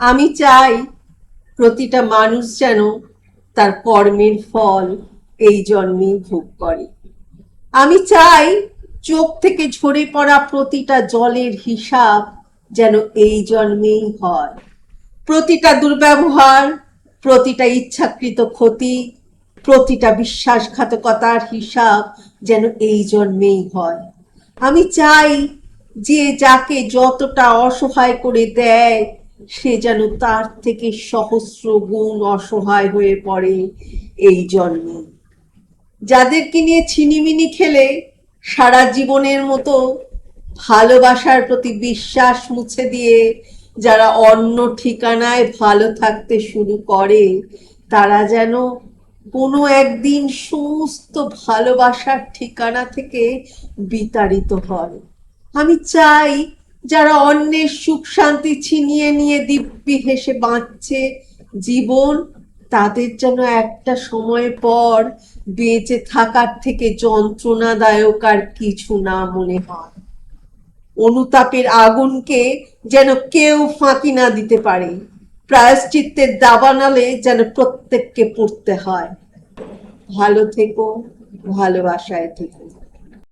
আমি চাই প্রতিটা মানুষ যেন তার কর্মের ফল এই জন্মেই ভোগ করে। আমি চাই চোখ থেকে ঝরে পড়া প্রতিটা জলের হিসাব যেন এই জন্মেই হয়। প্রতিটা দুর্ব্যবহার, প্রতিটা ইচ্ছাকৃত ক্ষতি, প্রতিটা বিশ্বাসঘাতকতার হিসাব যেন এই জন্মেই হয়। আমি চাই যে যাকে যতটা অসহায় করে দেয় সে যেন তার থেকে সহস্র গুণ অসহায় হয়ে পড়ে এই জন্মে। যাদেরকে নিয়ে ছিনিমিনি খেলে সারা জীবনের মতো ভালোবাসার প্রতি বিশ্বাস মুছে দিয়ে যারা অন্য ঠিকানায় ভালো থাকতে শুরু করে, তারা যেন কোনো একদিন সমস্ত ভালোবাসার ঠিকানা থেকে বিতাড়িত হয়। আমি চাই যারা অন্যের সুখ শান্তি ছিনিয়ে নিয়ে দিব্যি হেসে বাঁচছে, জীবন তাদের যেন একটা সময় পর বেঁচে থাকার থেকে যন্ত্রণাদায়ক আর কিছু না মনে হয়। অনুতাপের আগুনকে যেন কেউ ফাঁকি না দিতে পারে। প্রায়শ্চিত্তের দাবানালে যেন প্রত্যেককে পড়তে হয়। ভালো থেকো, ভালোবাসায় থেকো।